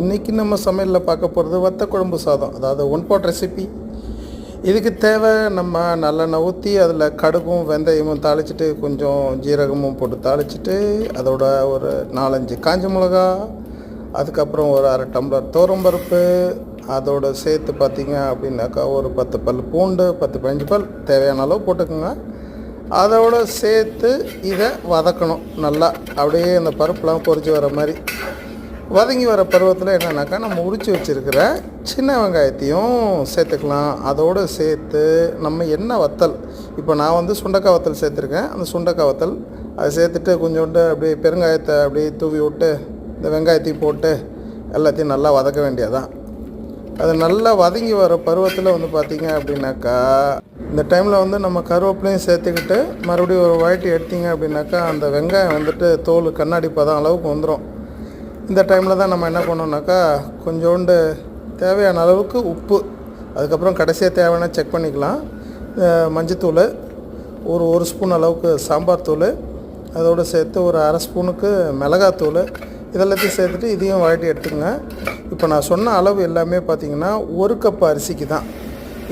இன்னைக்கு நம்ம சமையலில் பார்க்க போகிறது வத்த குழம்பு சாதம். அதாவது ஒன் பாட் ரெசிபி இதுக்கு தேவை நம்ம நல்லெண்ணெய் ஊற்றி அதில் கடுகும் வெந்தயமும் தாளிச்சிட்டு கொஞ்சம் ஜீரகமும் போட்டு தாளிச்சிட்டு அதோட ஒரு நாலஞ்சு காஞ்ச மிளகா அதுக்கப்புறம் ஒரு அரை டம்ளர் தோரம்பருப்பு அதோட சேர்த்து பார்த்தீங்க அப்படின்னாக்கா ஒரு பத்து பல் பூண்டு பத்து பதினஞ்சு பல் தேவையான அளவு போட்டுக்கோங்க. அதோட சேர்த்து இதை வதக்கணும் நல்லா. அப்படியே இந்த பருப்புலாம் பொறிச்சு வர மாதிரி. வதங்கி வர பருவத்தில் என்னென்னாக்கா நம்ம உரித்து வச்சுருக்கிற சின்ன வெங்காயத்தையும் சேர்த்துக்கலாம். அதோடு சேர்த்து நம்ம என்ன வத்தல் இப்போ நான் வந்து சுண்டக்காய் வத்தல் சேர்த்துருக்கேன். அந்த சுண்டக்காய் வத்தல் அதை சேர்த்துட்டு கொஞ்சோண்டு அப்படியே பெருங்காயத்தை அப்படியே தூவி விட்டு இந்த வெங்காயத்தையும் போட்டு எல்லாத்தையும் நல்லா வதக்க வேண்டியதான் அது நல்லா வதங்கி வர பருவத்தில் வந்து பார்த்திங்க அப்படின்னாக்கா இந்த டைமில் வந்து நம்ம கருவேப்பிலையும் சேர்த்துக்கிட்டு மறுபடியும் ஒரு வழட்டி எடுத்திங்க அப்படின்னாக்கா அந்த வெங்காயம் வந்துட்டு தோல் கண்ணாடி பதம் அளவுக்கு வந்துடும் இந்த டைமில் தான் நம்ம என்ன பண்ணோம்னாக்கா கொஞ்சோண்டு தேவையான அளவுக்கு உப்பு அதுக்கப்புறம் கடைசியாக தேவையான செக் பண்ணிக்கலாம். மஞ்சத்தூள் ஒரு ஒரு ஸ்பூன் அளவுக்கு சாம்பார் தூள் அதோடு சேர்த்து ஒரு அரை ஸ்பூனுக்கு மிளகாத்தூள் இதெல்லாத்தையும் சேர்த்துட்டு இதையும் வழட்டி எடுத்துக்கங்க. இப்போ நான் சொன்ன அளவு எல்லாமே பார்த்திங்கன்னா ஒரு கப் அரிசிக்கு தான்.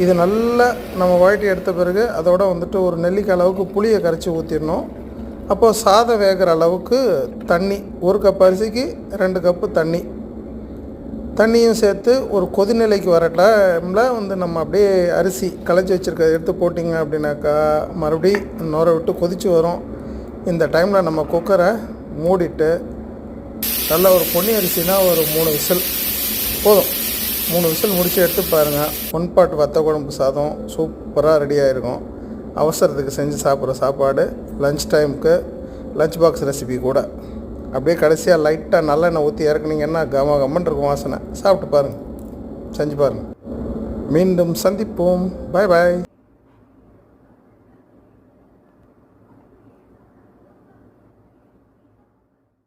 இது நல்லா நம்ம வழட்டி எடுத்த பிறகு அதோட வந்துட்டு ஒரு நெல்லிக்காய் அளவுக்கு புளியை கரைச்சி ஊற்றிடணும் அப்போது சாதம் வேகிற அளவுக்கு தண்ணி ஒரு கப் அரிசிக்கு ரெண்டு கப்பு தண்ணி. தண்ணியும் சேர்த்து ஒரு கொதிநிலைக்கு வர டைமில் வந்து நம்ம அப்படியே அரிசி களைச்சி வச்சுருக்க எடுத்து போட்டிங்க அப்படின்னாக்கா மறுபடியும் நுர விட்டு கொதித்து வரும். இந்த டைமில் நம்ம குக்கரை மூடிட்டு நல்ல ஒரு பொன்னி அரிசினா ஒரு மூணு விசில். போதும். மூணு விசில் முடித்து எடுத்து பாருங்கள் முன்பாட்டு வத்த குழம்பு சாதம் சூப்பராக ரெடி ஆகிருக்கும் அவசரத்துக்கு செஞ்சு சாப்பிட்ற சாப்பாடு லஞ்ச் டைமுக்கு லஞ்ச் பாக்ஸ் ரெசிபி கூட. அப்படியே கடைசியாக லைட்டாக நல்லெண்ணெய் ஊற்றி இறக்குனீங்கன்னா கம கம்மன் இருக்கும் வாசனை. சாப்பிட்டு பாருங்கள் செஞ்சு பாருங்கள் மீண்டும் சந்திப்போம். பாய் பாய்